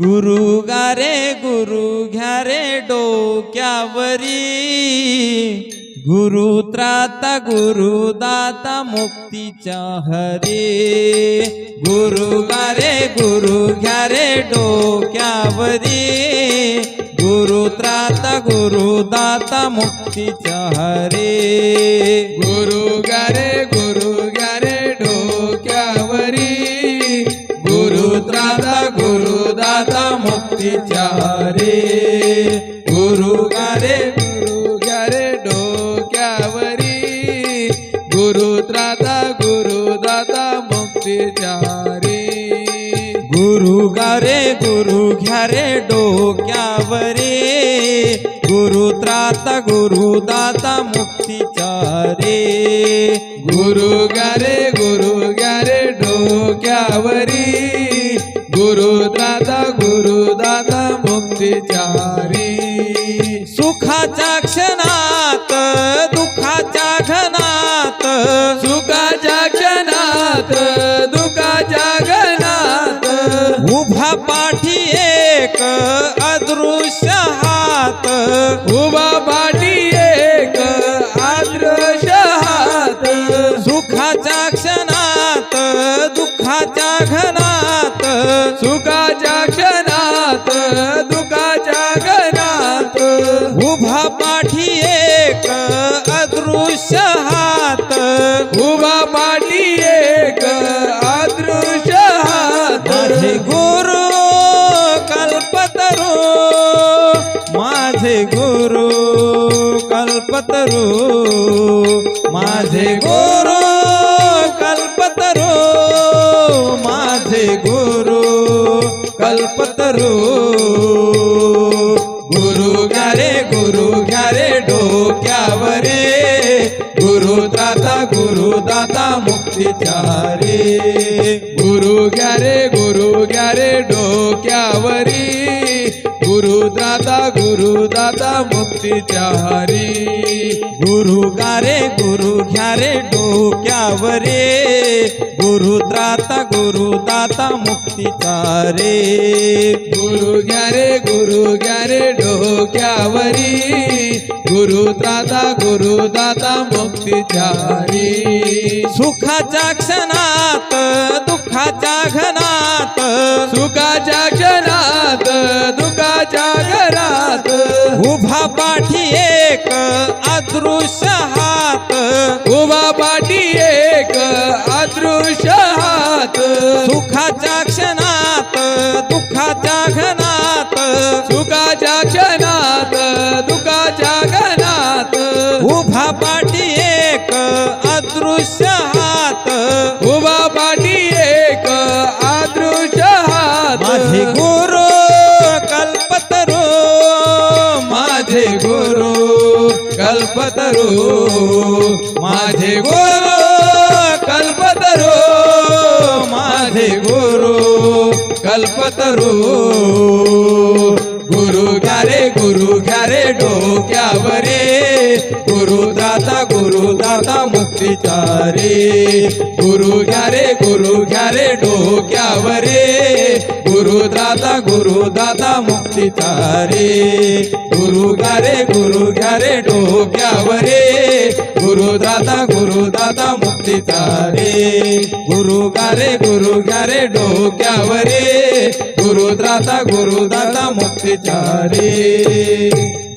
गुरु गारे गुरु घ्या रे डोक्यावरी. गुरु त्राता गुरु दाता मुक्तीच्या हरी. गुरु गारे गुरु घ्या रे डोक्यावरी. गुरु त्राता गुरु दाता मुक्तीच्या हरी. गुरु गारे विचारे गुरु गारे गुरु गारे डोक्यावरी. गुरु त्राता गुरु दाता मुक्तीच्या रे गुरु गारे गुरु घ्या रे डोक्यावरे. गुरु त्राता गुरु दाता मुक्तीच्या रे गुरु गारे गुरु गारे डोक्यावरी. गुरु दादा गुरु क्षणात दुखाच्या गणात उभा पाठी एक अदृश्य हात उभा पाठी एक अदृश्य हात सुखाच्या क्षणात दुःखाच्या घनात सुखाच्या क्षणात दुखाच्या घनात उभा पाठी गुरु कल्पतरू माझे गुरु कल्पतरू माझे गुरु कल्पतरू. गुरु गारे गुरु गारे डोक्यावरे गुरु दाता गुरु दाता मुक्तीच्या रे गुरु ग्यारे गुरु ग्यारे डोक्यावरी गुरु दादा गुरु दादा मुक्तीच्या हरी. गुरु गारे गुरु घ्या रे डोक्यावरे. गुरु त्राता गुरु दाता मुक्तीचा रे गुरु घ्या रे गुरु घ्या रे डोक्यावरी. गुरु दाता गुरु दादा मुक्तीच्या हरी. सुखाच्या क्षणात दुःखाच्या घनात उभा पाठी एक अदृश्य हात. उभा पाठी एक अदृश्य हात. सुखाच्या क्षणात कल्पतरू माझे गुरु कल्पतरू माझे गुरु कल्पतरू. दाता रे गुरु घ्या रे गुरु घ्या रे डोक्यावरे. गुरु दादा गुरु दादा मुक्तीचा रे गुरु घ्या रे गुरु घ्या रे डोक्यावरे. गुरु दादा गुरु दादा मुक्तीचा रे गुरु घ्या रे गुरु घ्या रे डोक्यावरे. गुरु दादा गुरु दादा मुक्तीचा रे